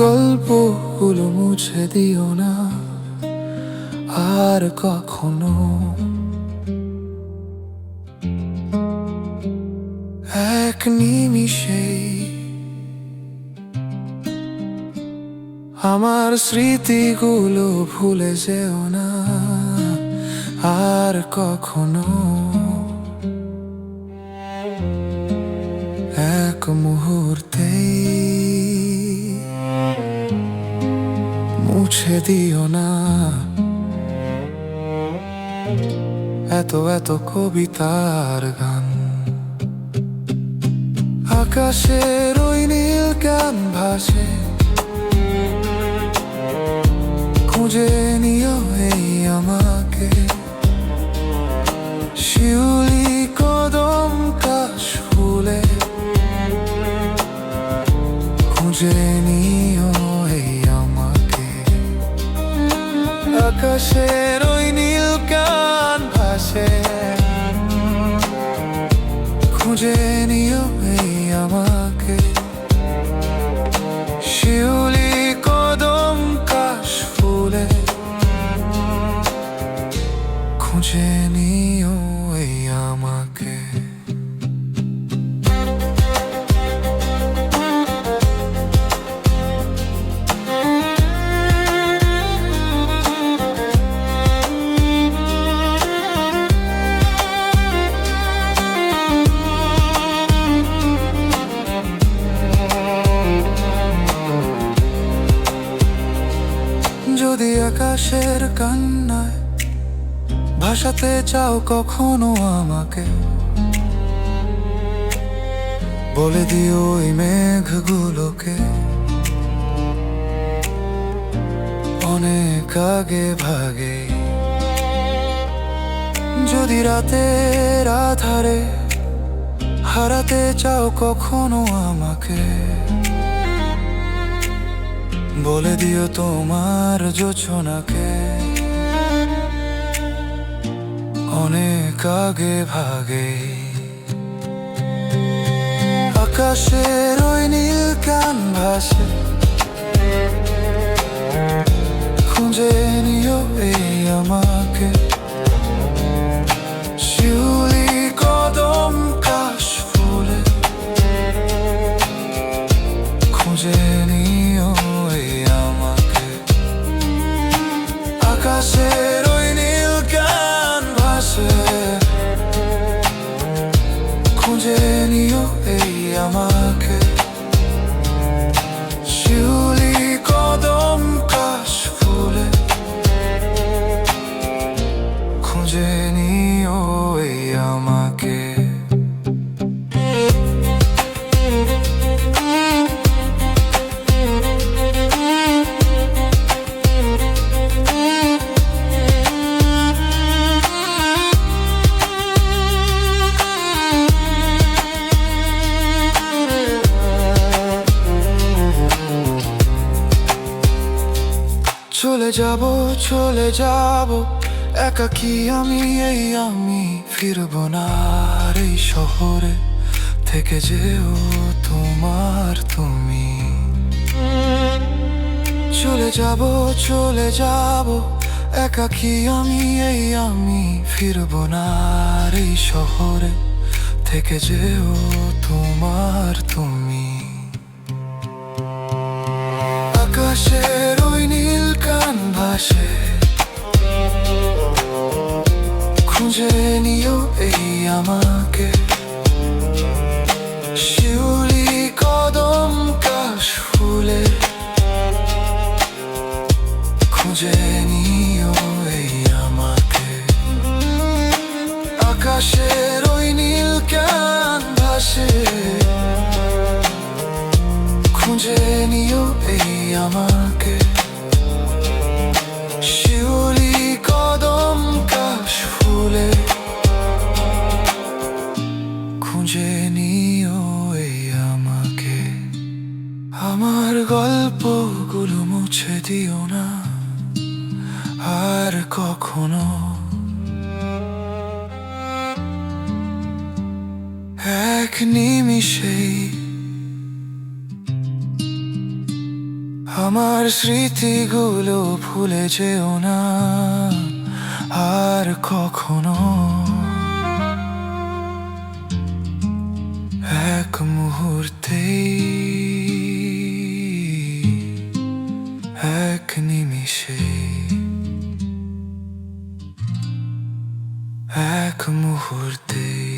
গল্পগুলো মুছে দিও না, আর কখনো। এক নিমিষেই আমার স্মৃতিগুলো ভুলে যেও না, আর কখনো। এক মুহূর্তেই মুছে দিও না। এত এত কবিতার গান। আকাশের ওই নীল গান ভাসে খুঁজে নিও এই আমাকে। শিউলি আকাশের ভাসাতে চাও কখনো আমাকে? বলে দিও ওই মেঘগুলোকে। অনেক আগে ভাগে। যদি রাতের আধারে হারাতে চাও কখনো আমাকে, বলে দিও তোমার যোছনাকে অনেক আগে ভাগে। আকাশের ওই নীল কান ভাসে খুঁজে নিও চলে যাব চলে যাব। একা কি আমি? এই আমি ফিরব না। এই শহরে থেকে যেও তোমার তুমি। চলে যাব চলে যাব। একা কি আমি? এই আমি ফিরব না। এই শহরে থেকে যেও তোমার তুমি। আকাশের আমাকে। শিউলি কদম কাশ ফুলে খুঁজে নিও এই আমাকে। আকাশের ওই নীল কান ভাসে খুঁজে নিও এই আমাকে। দিও না, আর কখনো। এক নিমিষেই আমার স্মৃতিগুলো ভুলে যেও না, আর কখনো। এক মুহূর্তে এক মুহূর্তে